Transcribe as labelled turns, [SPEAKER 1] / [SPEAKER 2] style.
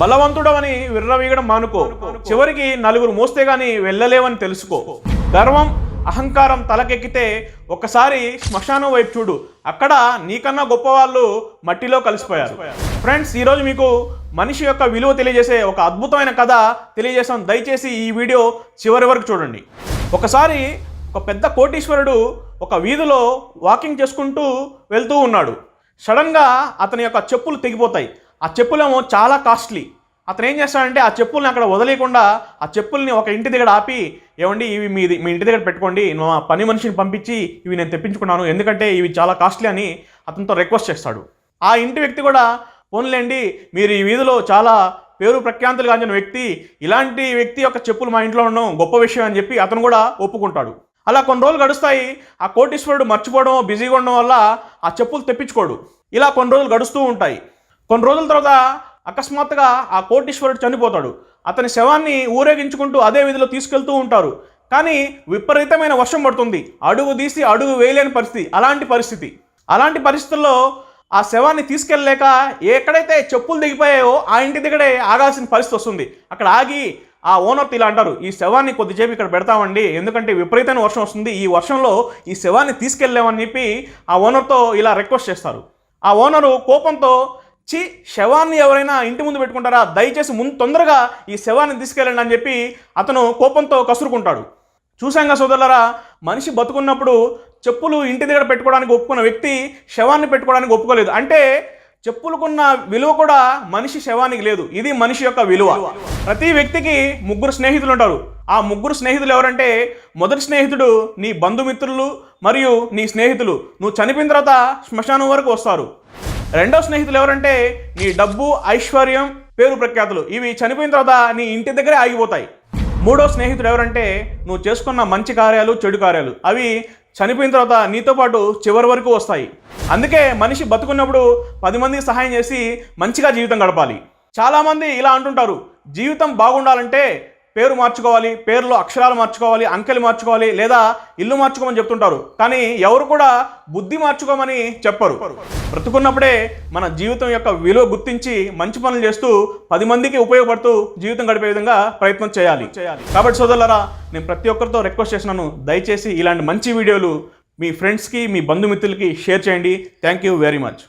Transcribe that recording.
[SPEAKER 1] బలవంతుడవని విర్రవీగడం మానుకో. చివరికి నలుగురు మోస్తే గాని వెళ్ళలేవని తెలుసుకో. గర్వం అహంకారం తలకెక్కితే ఒకసారి శ్మశానం వైపు చూడు. అక్కడ నీకన్నా గొప్ప వాళ్ళు మట్టిలో కలిసిపోయారు. ఫ్రెండ్స్ ఈరోజు మీకు మనిషి యొక్క విలువ తెలియజేసే ఒక అద్భుతమైన కథ తెలియజేసాం దయచేసి ఈ వీడియో చివరి వరకు చూడండి. ఒకసారి ఒక పెద్ద కోటీశ్వరుడు ఒక వీధిలో వాకింగ్ చేసుకుంటూ వెళ్తూ ఉన్నాడు. సడన్గా అతని యొక్క చెప్పులు తెగిపోతాయి. ఆ చెప్పులేమో చాలా కాస్ట్లీ. అతను ఏం చేస్తాడంటే ఆ చెప్పుల్ని అక్కడ వదిలేయకుండా ఆ చెప్పుల్ని ఒక ఇంటి దగ్గర ఆపి ఏమండి ఇవి మీ మీ ఇంటి దగ్గర పెట్టుకోండి మా పని మనిషిని పంపించి ఇవి నేను తెప్పించుకున్నాను ఎందుకంటే ఇవి చాలా కాస్ట్లీ అని అతనితో రిక్వెస్ట్ చేస్తాడు. ఆ ఇంటి వ్యక్తి కూడా పోన్లేండి మీరు ఈ వీధిలో చాలా పేరు ప్రఖ్యాంతులు గాంచిన వ్యక్తి ఇలాంటి వ్యక్తి యొక్క చెప్పులు మా ఇంట్లో ఉండడం గొప్ప విషయం అని చెప్పి అతను కూడా ఒప్పుకుంటాడు. అలా కొన్ని రోజులు గడుస్తాయి ఆ కోటీశ్వరుడు మర్చిపోవడం బిజీగా ఉండడం వల్ల ఆ చెప్పులు తెప్పించుకోడు. ఇలా కొన్ని రోజులు గడుస్తూ ఉంటాయి. కొన్ని రోజుల తర్వాత అకస్మాత్తుగా ఆ కోటీశ్వరుడు చనిపోతాడు. అతని శవాన్ని ఊరేగించుకుంటూ అదే విధిలో తీసుకెళ్తూ ఉంటారు. కానీ విపరీతమైన వర్షం పడుతుంది. అడుగు తీసి అడుగు వేయలేని పరిస్థితి. అలాంటి పరిస్థితి. అలాంటి పరిస్థితుల్లో ఆ శవాన్ని తీసుకెళ్ళలేక ఎక్కడైతే చెప్పులు దిగిపోయాయో ఆ ఇంటి దగ్గరే ఆగాల్సిన పరిస్థితి వస్తుంది. అక్కడ ఆగి ఆ ఓనర్ ఇలా అంటారు ఈ శవాన్ని కొద్దిసేపు ఇక్కడ పెడతామండి. ఎందుకంటే విపరీతమైన వర్షం వస్తుంది. ఈ వర్షంలో ఈ శవాన్ని తీసుకెళ్ళామని చెప్పి ఆ ఓనర్తో ఇలా రిక్వెస్ట్ చేస్తారు. ఆ ఓనరు కోపంతో చి శవాన్ని ఎవరైనా ఇంటి ముందు పెట్టుకుంటారా? దయచేసి ముందు తొందరగా ఈ శవాన్ని తీసుకెళ్ళండి అని చెప్పి అతను కోపంతో కసురుకుంటాడు. చూశాంగా సోదరులరా మనిషి బతుకున్నప్పుడు చెప్పులు ఇంటి దగ్గర పెట్టుకోవడానికి ఒప్పుకున్న వ్యక్తి శవాన్ని పెట్టుకోవడానికి ఒప్పుకోలేదు. అంటే చెప్పులకున్న విలువ కూడా మనిషి శవానికి లేదు. ఇది మనిషి యొక్క విలువ. ప్రతి వ్యక్తికి ముగ్గురు స్నేహితులు ఉంటారు. ఆ ముగ్గురు స్నేహితులు ఎవరంటే మొదటి స్నేహితుడు నీ బంధుమిత్రులు మరియు నీ స్నేహితులు. నువ్వు చనిపోయిన తర్వాత శ్మశానం వరకు వస్తారు. రెండో స్నేహితులు ఎవరంటే నీ డబ్బు ఐశ్వర్యం పేరు ప్రఖ్యాతులు. ఇవి చనిపోయిన తర్వాత నీ ఇంటి దగ్గరే ఆగిపోతాయి. మూడో స్నేహితుడు ఎవరంటే నువ్వు చేసుకున్న మంచి కార్యాలు చెడు కార్యాలు. అవి చనిపోయిన తర్వాత నీతో పాటు చివరి వరకు వస్తాయి. అందుకే మనిషి బతుకున్నప్పుడు పది మందికి సహాయం చేసి మంచిగా జీవితం గడపాలి. చాలామంది ఇలా అంటుంటారు జీవితం బాగుండాలంటే పేరు మార్చుకోవాలి పేరులో అక్షరాలు మార్చుకోవాలి అంకెలు మార్చుకోవాలి లేదా ఇల్లు మార్చుకోమని చెప్తుంటారు. కానీ ఎవరు కూడా బుద్ధి మార్చుకోమని చెప్పరు. బ్రతుకున్నప్పుడే మన జీవితం యొక్క విలువ గుర్తించి మంచి పనులు చేస్తూ పది మందికి ఉపయోగపడుతూ జీవితం గడిపే విధంగా ప్రయత్నం చేయాలి. చేయాలి కాబట్టి సోదరులరా నేను ప్రతి ఒక్కరితో రిక్వెస్ట్ చేసినాను దయచేసి ఇలాంటి మంచి వీడియోలు మీ ఫ్రెండ్స్కి మీ బంధుమిత్రులకి షేర్ చేయండి. Thank you very much.